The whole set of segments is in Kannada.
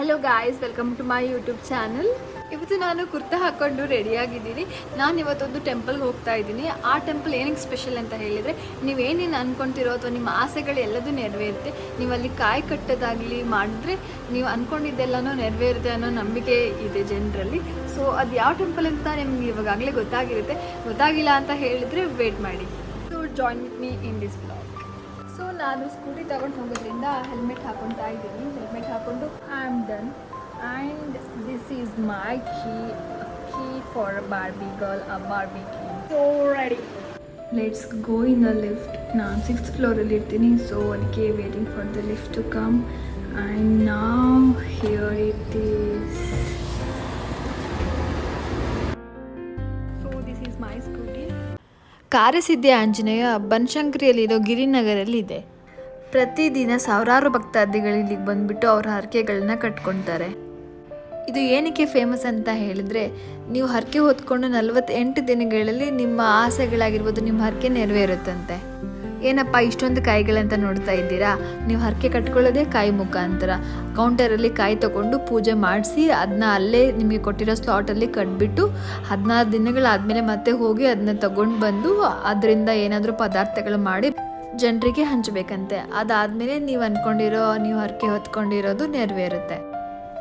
Hello guys welcome to my YouTube channel ಇವತ್ತು ನಾನು ಕುರ್ತಾ ಹಾಕ್ಕೊಂಡು ರೆಡಿಯಾಗಿದ್ದೀನಿ ನಾನು ಇವತ್ತೊಂದು ಟೆಂಪಲ್ಗೆ ಹೋಗ್ತಾ ಇದ್ದೀನಿ. ಆ ಟೆಂಪಲ್ ಏನಕ್ಕೆ ಸ್ಪೆಷಲ್ ಅಂತ ಹೇಳಿದರೆ ನೀವೇನೇನು ಅನ್ಕೊಂತಿರೋ ಅಥವಾ ನಿಮ್ಮ ಆಸೆಗಳು ಎಲ್ಲದೂ ನೆರವೇರುತ್ತೆ. ನೀವು ಅಲ್ಲಿ ಕಾಯಿ ಕಟ್ಟೋದಾಗಲಿ ಮಾಡಿದ್ರೆ ನೀವು ಅಂದ್ಕೊಂಡಿದ್ದೆಲ್ಲನೂ ನೆರವೇರುತ್ತೆ ಅನ್ನೋ ನಂಬಿಕೆ ಇದೆ ಜನರಲ್ಲಿ. ಸೊ ಅದು ಯಾವ ಟೆಂಪಲ್ ಅಂತ ನಿಮ್ಗೆ ಇವಾಗಲೇ ಗೊತ್ತಾಗಿರುತ್ತೆ. ಗೊತ್ತಾಗಿಲ್ಲ ಅಂತ ಹೇಳಿದರೆ ವೇಟ್ ಮಾಡಿ. So join with me in this blog so ನಾನು ಸ್ಕೂಟಿ ತಗೊಂಡು ಹೋಗೋದ್ರಿಂದ ಹೆಲ್ಮೆಟ್ ಹಾಕೊತಾ ಇದ್ದೀನಿ. ಹೆಲ್ಮೆಟ್ ಹಾಕೊಂಡು I am done and this is my key key for Barbie girl a Barbie key so ready let's go in the lift ನಾನು ಸಿಕ್ಸ್ತ್ ಫ್ಲೋರಲ್ಲಿ ಇರ್ತೀನಿ. ಸೊ ಅದಕ್ಕೆ waiting for the lift to come and ನಾವು ಹಿಯರ್ ಕಾರ್ಯಸಿದ್ಧಿ ಆಂಜನೇಯ ಬನಶಂಕರಿಯಲ್ಲಿರೋ ಗಿರಿನಗರಲ್ಲಿ ಪ್ರತಿದಿನ ಸಾವಿರಾರು ಭಕ್ತಾದಿಗಳು ಇಲ್ಲಿಗೆ ಬಂದ್ಬಿಟ್ಟು ಅವ್ರ ಹರಕೆಗಳನ್ನ ಕಟ್ಕೊಳ್ತಾರೆ ಇದು ಏನಕ್ಕೆ ಫೇಮಸ್ ಅಂತ ಹೇಳಿದ್ರೆ, ನೀವು ಹರಕೆ ಹೊತ್ಕೊಂಡು ನಲವತ್ತೆಂಟು ದಿನಗಳಲ್ಲಿ ನಿಮ್ಮ ಆಸೆಗಳಾಗಿರ್ಬೋದು, ನಿಮ್ಮ ಹರಕೆ ನೆರವೇರುತ್ತಂತೆ. ಏನಪ್ಪ, ಇಷ್ಟೊಂದು ಕಾಯಿಗಳಂತ ನೋಡ್ತಾ ಇದ್ದೀರಾ? ನೀವು ಹರಕೆ ಕಟ್ಕೊಳ್ಳೋದೇ ಕಾಯಿ ಮುಖಾಂತರ. ಕೌಂಟರಲ್ಲಿ ಕಾಯಿ ತೊಗೊಂಡು ಪೂಜೆ ಮಾಡಿಸಿ ಅದನ್ನ ಅಲ್ಲೇ ನಿಮಗೆ ಕೊಟ್ಟಿರೋ ಸ್ಲಾಟಲ್ಲಿ ಕಟ್ಬಿಟ್ಟು, ಹದಿನಾರು ದಿನಗಳಾದಮೇಲೆ ಮತ್ತೆ ಹೋಗಿ ಅದನ್ನ ತಗೊಂಡು ಬಂದು, ಅದರಿಂದ ಏನಾದರೂ ಪದಾರ್ಥಗಳು ಮಾಡಿ ಜನರಿಗೆ ಹಂಚಬೇಕಂತೆ. ಅದಾದಮೇಲೆ ನೀವು ಅಂದ್ಕೊಂಡಿರೋ ನೀವು ಹರಕೆ ಹೊತ್ಕೊಂಡಿರೋದು ನೆರವೇರುತ್ತೆ.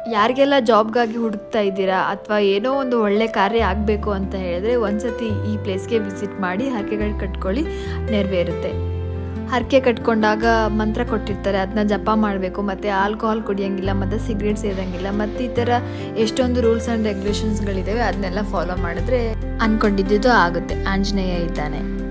ಯಾರಿಗೆಲ್ಲ ಜಾಬ್ಗಾಗಿ ಹುಡುಕ್ತಾ ಇದ್ದೀರಾ ಅಥವಾ ಏನೋ ಒಂದು ಒಳ್ಳೆ ಕಾರ್ಯ ಆಗಬೇಕು ಅಂತ ಹೇಳಿದ್ರೆ ಒಂದ್ಸತಿ ಈ ಪ್ಲೇಸ್ಗೆ ವಿಸಿಟ್ ಮಾಡಿ ಹರಕೆಗಳು ಕಟ್ಕೊಳ್ಳಿ ನೆರವೇರುತ್ತೆ. ಹರಕೆ ಕಟ್ಕೊಂಡಾಗ ಮಂತ್ರ ಕೊಟ್ಟಿರ್ತಾರೆ ಅದನ್ನ ಜಪ ಮಾಡಬೇಕು, ಮತ್ತು ಆಲ್ಕೋಹಾಲ್ ಕುಡಿಯೋಂಗಿಲ್ಲ, ಮತ್ತು ಸಿಗರೇಟ್ ಇರೋಂಗಿಲ್ಲ ಮತ್ತು ಈ ಥರ ಎಷ್ಟೊಂದು ರೂಲ್ಸ್ ಆ್ಯಂಡ್ ರೆಗ್ಯುಲೇಷನ್ಸ್ಗಳಿದ್ದಾವೆ ಅದನ್ನೆಲ್ಲ ಫಾಲೋ ಮಾಡಿದ್ರೆ ಅಂದ್ಕೊಂಡಿದ್ದು ಆಗುತ್ತೆ. ಆಂಜನೇಯ ಇದ್ದಾನೆ.